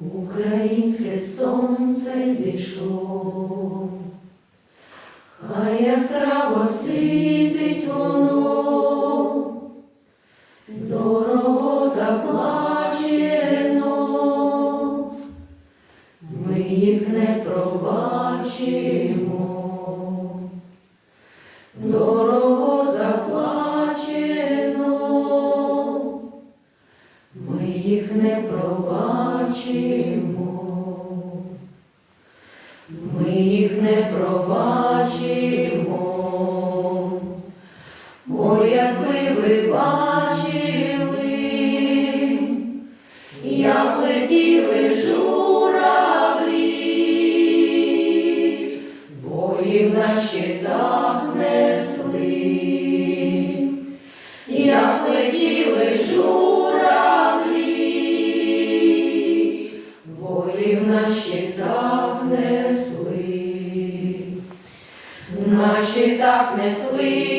Українське сонце зійшло, хай яскраво світить Пробачимо, ми їх не пробачимо, бо якби ви бачили, darkness we